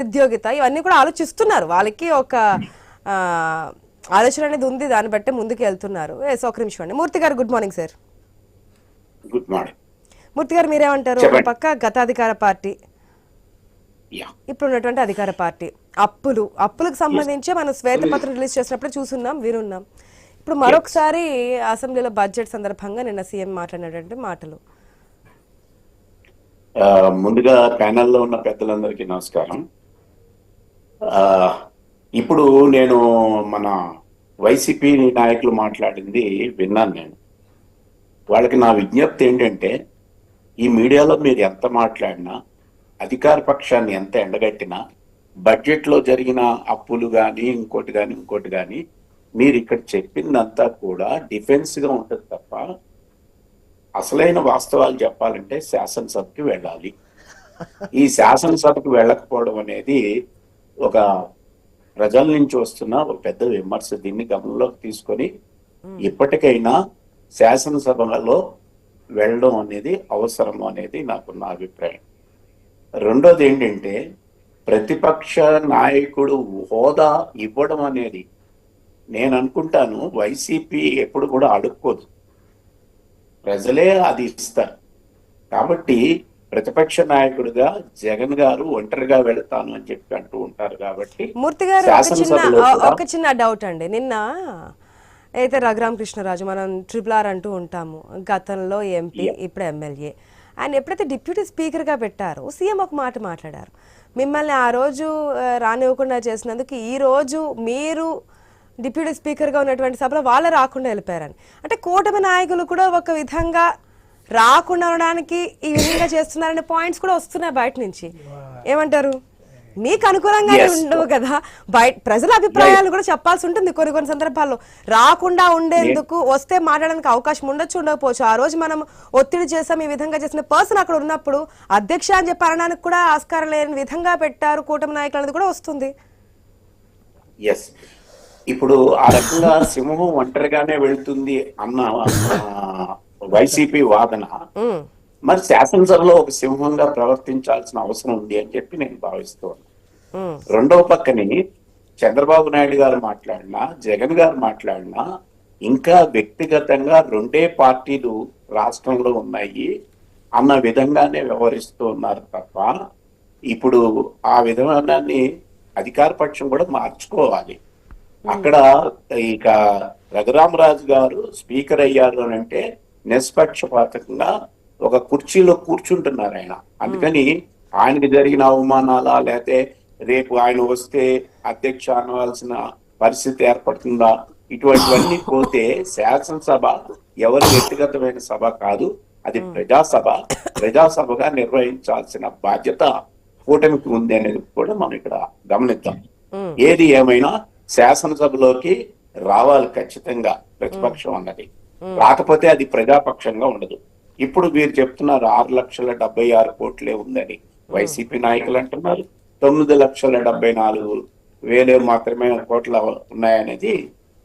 నిరుద్యోగిత ఇవన్నీ కూడా ఆలోచిస్తున్నారు. వాళ్ళకి ఒక ఆలోచన అనేది ఉంది. దాన్ని బట్టి ముందుకు వెళ్తున్నారు. ఎస్ ఒక నిమిషం అండి. Murthy garu good morning sir. Good morning. Murthy garu మీరేమంటారు? ఒక. పక్క గతాధికార పార్టీ? ఇప్పుడు ఉన్నటువంటి అధికార పార్టీ. అప్పులు. అప్పులకు సంబంధించి మనం శ్వేతపత్రం రిలీజ్ చేసినప్పుడు చూసున్నాం వినున్నాం. ఇప్పుడు మరొకసారి అసెంబ్లీలో బడ్జెట్ సందర్భంగా నిన్న సీఎం మాట్లాడినటువంటి మాటలు. ముందుగా ప్యానెల్లో ఉన్న పెద్దలందరికీ నమస్కారం. ఇప్పుడు నేను మన వైసీపీ నాయకులు మాట్లాడింది విన్నాను నేను. వాళ్ళకి నా విజ్ఞప్తి ఏంటంటే ఈ మీడియాలో మీరు ఎంత మాట్లాడినా అధికార పక్షాన్ని ఎంత ఎండగట్టినా బడ్జెట్లో జరిగిన అప్పులు కానీ ఇంకోటి కానీ ఇంకోటి కానీ మీరు ఇక్కడ చెప్పిందంతా కూడా డిఫెన్స్గా ఉంటుంది తప్ప అసలైన వాస్తవాలు చెప్పాలంటే శాసనసభకి వెళ్ళాలి. ఈ శాసనసభకు వెళ్ళకపోవడం అనేది ఒక ప్రజల నుంచి వస్తున్న ఒక పెద్ద విమర్శ దీన్ని గమనంలోకి తీసుకొని ఇప్పటికైనా శాసనసభలో వెళ్ళడం అనేది అవసరం అనేది నాకున్న అభిప్రాయం. రెండోది ఏంటంటే ప్రతిపక్ష నాయకుడు హోదా ఇవ్వడం అనేది నేను అనుకుంటాను వైసీపీ ఎప్పుడు కూడా అడుక్కోదు. ప్రజలే అది ఇస్తారు. కాబట్టి ప్రతిపక్ష నాయకుడిగా జగన్ గారు ఒంటరిగా వెళతాను అని చెప్పి అంటూ ఉంటారు కాబట్టి మూర్తి గారు ఒక చిన్న డౌట్ అండి. నిన్న అయితే రఘురామ కృష్ణరాజు మనం ట్రిపుల్ ఆర్ అంటూ ఉంటాము గతంలో ఎంపీ ఇప్పుడు ఎమ్మెల్యే ఆయన ఎప్పుడైతే డిప్యూటీ స్పీకర్గా పెట్టారో సీఎం ఒక మాట మాట్లాడారు. మిమ్మల్ని ఆ రోజు రానివ్వకుండా చేసినందుకు ఈ రోజు మీరు డిప్యూటీ స్పీకర్గా ఉన్నటువంటి సభలో వాళ్ళు రాకుండా వెళ్ళిపోయారని. అంటే కూటమి నాయకులు కూడా ఒక విధంగా రాకుండా ఉండడానికి ఈ విధంగా చేస్తున్నారనే పాయింట్స్ కూడా వస్తున్నాయి బయట నుంచి. ఏమంటారు? మీకు అనుకూలంగానే Yes. ఉండవు కదా. బయట ప్రజల అభిప్రాయాలు కూడా చెప్పాల్సి ఉంటుంది కొన్ని కొన్ని సందర్భాల్లో. రాకుండా ఉండేందుకు వస్తే మాట్లాడడానికి అవకాశం ఉండొచ్చు ఉండకపోవచ్చు. ఆ రోజు మనం ఒత్తిడి చేసాం ఈ విధంగా చేసిన పర్సన్ అక్కడ ఉన్నప్పుడు అధ్యక్ష అని చెప్పి అనడానికి కూడా ఆస్కారం లేని విధంగా పెట్టారు కూటమి నాయకులు అనేది కూడా వస్తుంది. ఎస్ ఇప్పుడు ఆ రకంగా సింహం ఒంటరిగానే వెళ్తుంది అన్న వైసీపీ వాదన. మరి శాసనసభలో ఒక సింహంగా ప్రవర్తించాల్సిన అవసరం ఉంది అని చెప్పి నేను భావిస్తున్నాను రెండవ పక్కని చంద్రబాబు నాయుడు గారు మాట్లాడినా జగన్ గారు మాట్లాడినా ఇంకా వ్యక్తిగతంగా రెండే పార్టీలు రాష్ట్రంలో ఉన్నాయి అన్న విధంగానే వ్యవహరిస్తూ ఉన్నారు తప్ప ఇప్పుడు ఆ విధానాన్ని అధికార పక్షం కూడా మార్చుకోవాలి. అక్కడ ఇక రఘురామరాజు గారు స్పీకర్ అయ్యారు అని అంటే నిష్పక్షపాతంగా ఒక కుర్చీలో కూర్చుంటున్నారు ఆయన. అందుకని ఆయనకి జరిగిన అవమానాలా లేకపోతే రేపు ఆయన వస్తే అధ్యక్ష అనవలసిన పరిస్థితి ఏర్పడుతుందా? ఇటువంటివన్నీ పోతే శాసనసభ ఎవరి వ్యక్తిగతమైన సభ కాదు అది ప్రజాసభ. ప్రజాసభగా నిర్వహించాల్సిన బాధ్యత కూటమికి ఉంది అనేది కూడా మనం ఇక్కడ గమనిద్దాం. ఏది ఏమైనా శాసనసభలోకి రావాలి ఖచ్చితంగా ప్రతిపక్షం అన్నది. రాకపోతే అది ప్రజాపక్షంగా ఉండదు. ఇప్పుడు మీరు చెప్తున్నారు ఆరు లక్షల డెబ్బై ఆరు కోట్లే ఉందని. వైసీపీ నాయకులు అంటున్నారు తొమ్మిది లక్షల డెబ్బై నాలుగు వేలే మాత్రమే కోట్ల ఉన్నాయనేది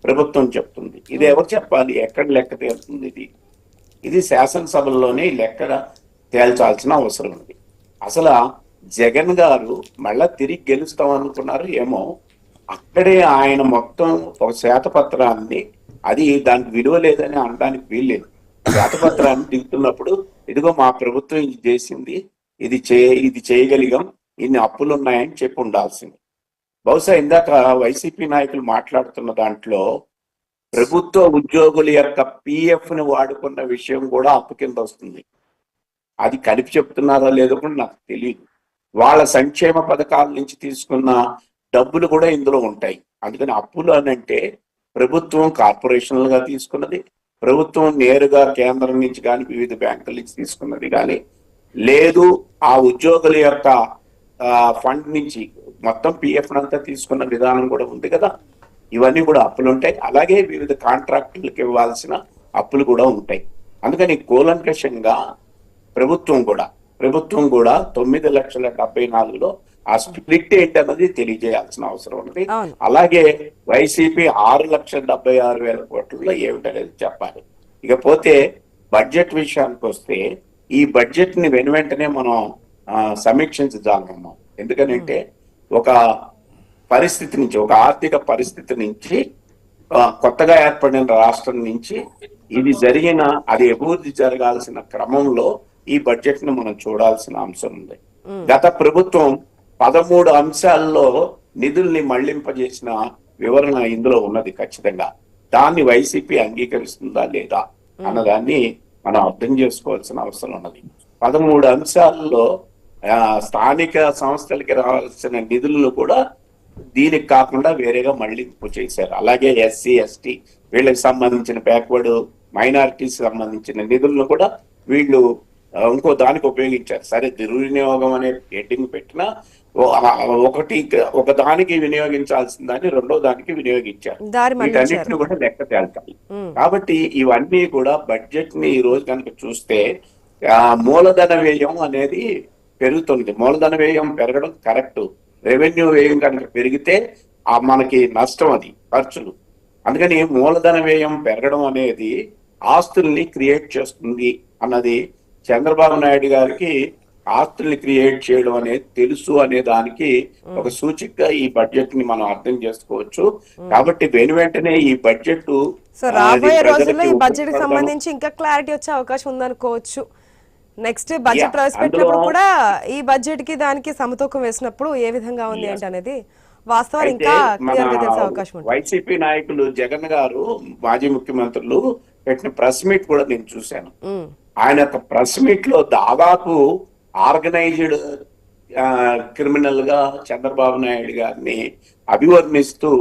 ప్రభుత్వం చెప్తుంది. ఇది ఎవరు చెప్పాలి? ఎక్కడ లెక్క తేలుతుంది ఇది? ఇది శాసనసభల్లోనే లెక్క తేల్చాల్సిన అవసరం ఉంది. అసలు జగన్ గారు మళ్ళా తిరిగి గెలుస్తాం అనుకున్నారు ఏమో అక్కడే ఆయన మొత్తం ఒక శ్వేతపత్రాన్ని అది దానికి విలువ లేదని అనడానికి వీల్లేదు శ్వేతపత్రాన్ని దిగుతున్నప్పుడు ఇదిగో మా ప్రభుత్వం ఇది చేసింది ఇది చే ఇది చేయగలిగాం ఇన్ని అప్పులు ఉన్నాయని చెప్పి ఉండాల్సింది. బహుశా ఇందాక వైసీపీ నాయకులు మాట్లాడుతున్న దాంట్లో ప్రభుత్వ ఉద్యోగుల యొక్క పిఎఫ్ని వాడుకున్న విషయం కూడా అప్పు కింద వస్తుంది. అది కలిపి చెప్తున్నారో లేదో కూడా నాకు తెలియదు వాళ్ళ సంక్షేమ పథకాల నుంచి తీసుకున్న డబ్బులు కూడా ఇందులో ఉంటాయి. అందుకని అప్పులు అని అంటే ప్రభుత్వం కార్పొరేషన్లుగా తీసుకున్నది ప్రభుత్వం నేరుగా కేంద్రం నుంచి కానీ వివిధ బ్యాంకుల నుంచి తీసుకున్నది కానీ లేదు ఆ ఉద్యోగుల యొక్క ఫండ్ నుంచి మొత్తం పిఎఫ్ అంతా తీసుకున్న విధానం కూడా ఉంది కదా. ఇవన్నీ కూడా అప్పులు ఉంటాయి. అలాగే వివిధ కాంట్రాక్టులకు ఇవ్వాల్సిన అప్పులు కూడా ఉంటాయి. అందుకని కూలంకషంగా ప్రభుత్వం కూడా ప్రభుత్వం కూడా తొమ్మిది లక్షల డెబ్బై నాలుగులో ఆ స్ప్లిట్ ఏంటన్నది తెలియజేయాల్సిన అవసరం ఉంది. అలాగే వైసీపీ ఆరు లక్షల డెబ్బై ఆరు వేల కోట్లలో ఏమిటనేది చెప్పాలి. ఇకపోతే బడ్జెట్ విషయానికి వస్తే ఈ బడ్జెట్ని వెను వెంటనే మనం ఆ, సమీక్షించజాలన్నాం ఎందుకనంటే ఒక పరిస్థితి నుంచి ఒక ఆర్థిక పరిస్థితి నుంచి కొత్తగా ఏర్పడిన రాష్ట్రం నుంచి ఇది జరిగిన అది అభివృద్ధి జరగాల్సిన క్రమంలో ఈ బడ్జెట్ను మనం చూడాల్సిన అంశం ఉంది. గత ప్రభుత్వం పదమూడు అంశాల్లో నిధుల్ని మళ్ళింపజేసిన వివరణ ఇందులో ఉన్నది ఖచ్చితంగా. దాన్ని వైసీపీ అంగీకరిస్తుందా లేదా అన్నదాన్ని మనం అర్థం చేసుకోవాల్సిన అవసరం ఉన్నది. పదమూడు అంశాల్లో స్థానిక సంస్థలకి రావాల్సిన నిధులను కూడా దీనికి కాకుండా వేరేగా మళ్ళింపు చేశారు. అలాగే ఎస్సీ ఎస్టీ వీళ్ళకి సంబంధించిన బ్యాక్వర్డ్ మైనారిటీస్ సంబంధించిన నిధులను కూడా వీళ్ళు ఇంకో దానికి ఉపయోగించారు. సరే దుర్వినియోగం అనే హెడ్డింగ్ పెట్టినా ఒకటి ఒక దానికి వినియోగించాల్సిన దాన్ని రెండో దానికి వినియోగించారు. వీటన్నిటిని కూడా లెక్క తేల్చాలి. కాబట్టి ఇవన్నీ కూడా బడ్జెట్ని ఈ రోజు కనుక చూస్తే మూలధన వ్యయం అనేది పెరుగుతుంది. మూలధన వ్యయం పెరగడం కరెక్ట్. రెవెన్యూ వ్యయం కనుక పెరిగితే ఆ మనకి నష్టం అది ఖర్చులు. అందుకని మూలధన వ్యయం పెరగడం అనేది ఆస్తుల్ని క్రియేట్ చేస్తుంది అన్నది చంద్రబాబు నాయుడు గారికి ఆస్తుల్ని క్రియేట్ చేయడం అనేది తెలుసు అనే దానికి ఒక సూచికగా ఈ బడ్జెట్ని మనం అర్థం చేసుకోవచ్చు. కాబట్టి వెను వెంటనే ఈ బడ్జెట్ సో రాబోయే రోజుల్లో ఈ బడ్జెట్కి సంబంధించి ఇంకా క్లారిటీ వచ్చే అవకాశం ఉందనుకోవచ్చు. నెక్స్ట్ బడ్జెట్ ప్రవేశపెట్టినప్పుడు కూడా ఈ బడ్జెట్కి దానికి సమతూకం వేసినప్పుడు ఏ విధంగా ఉంది ఏంటి అనేది వాస్తవాలు ఇంకా అవకాశం ఉంటుంది. వైసీపీ నాయకులు జగన్ గారు మాజీ ముఖ్యమంత్రులు పెట్టిన ప్రెస్ మీట్ కూడా నేను చూశాను. ఆయన యొక్క ప్రెస్ మీట్లో దాదాపు ఆర్గనైజ్డ్ క్రిమినల్గా చంద్రబాబు నాయుడు గారిని అభివర్ణిస్తూ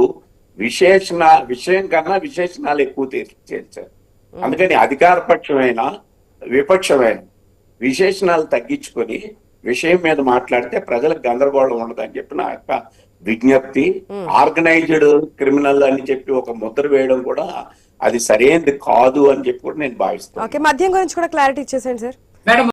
విశేషణ విషయం కన్నా విశేషణాలు ఎక్కువ చేర్చారు. అందుకని అధికార పక్షమైన విపక్షమైన విశేషణాలు తగ్గించుకొని విషయం మీద మాట్లాడితే ప్రజలకు గందరగోళం ఉండదని చెప్పి నా యొక్క విజ్ఞప్తి ఆర్గనైజ్డ్ క్రిమినల్ అని చెప్పి ఒక ముద్ర వేయడం కూడా అది సరైనది కాదు అని చెప్పి కూడా నేను భావిస్తాను ఓకే మద్యం గురించి కూడా క్లారిటీ ఇచ్చేసేయండి సార్. మేడం